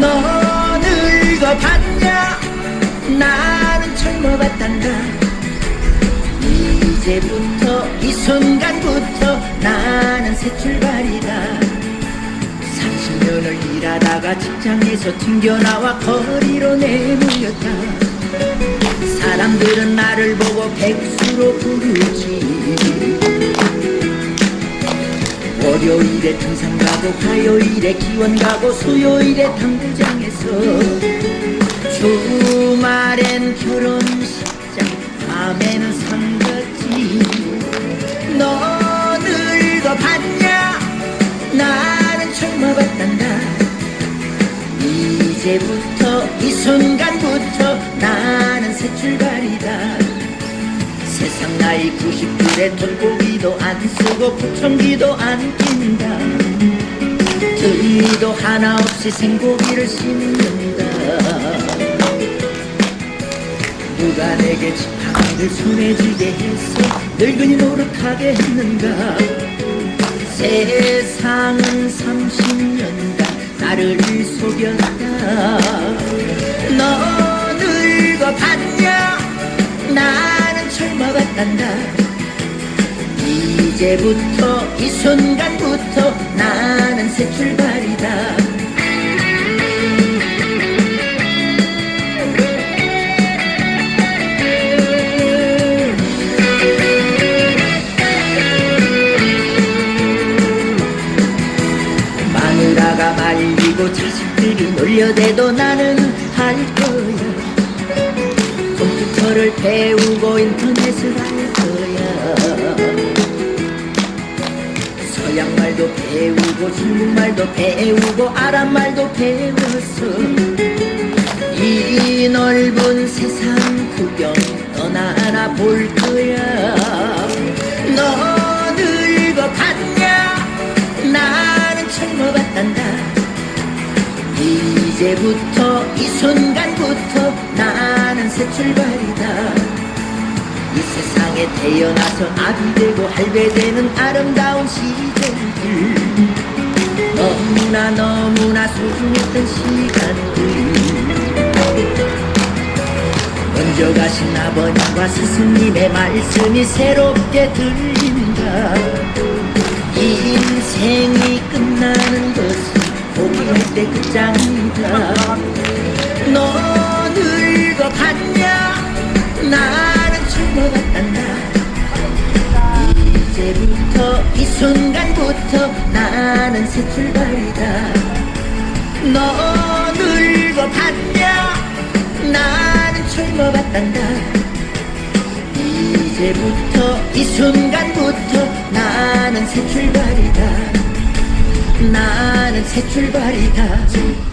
너는 읽어봤냐? 나는 젊어봤단다. 이제부터 이 순간부터 나는 새 출발이다. 30년을 일하다가 직장에서 튕겨나와 거리로 내몰렸다. 사람들은 나를 보고 백수로 부르지. 월요일에 등산 가고 화요일에 기원 가고 수요일에 당구장에서 주말엔 결혼식장 밤에는 상가지. 너 늙어봤냐? 나는 젊어봤단다. 이제부터 이 순간부터 나는 새 출발이다. 세상 나이 90줄에 돈고 기도 안 쓰고 부청기도 안 낀다. 들이도 하나 없이 생고기를 심는다. 누가 내게 지팡이를 손에 쥐게 했어 늙은이 노릇하게 했는가? 세상은 30년간 나를 속였다. 너 늙어봤냐? 나는 젊어봤단다 이제부터 이 순간부터 나는 새 출발이다. 마누라가 말리고 자식들이 놀려대도 나는 할 거야. 컴퓨터를 배우고 인터넷을 할 거야 서양말도 배우고 중국말도 배우고 아랍말도 배웠어 이 넓은 세상 구경 떠나나 볼 거야. 너 늙어갔냐? 나는 젊어봤단다. 이제부터 이 순간부터 나는 새 출발이다. 이 세상 에 태어나서 아비 되고 할배 되는 아름다운 시절들 너무나 너무나 소중했던 시간들. 먼저 가신 아버님과 스승님의 말씀이 새롭게 들린다. 인생이 끝나는 것은 포기할 때 끝장 이 순간부터 나는 새 출발이다. 너 늙어갔냐? 나는 젊어봤단다. 이제부터 이 순간부터 나는 새 출발이다. 나는 새 출발이다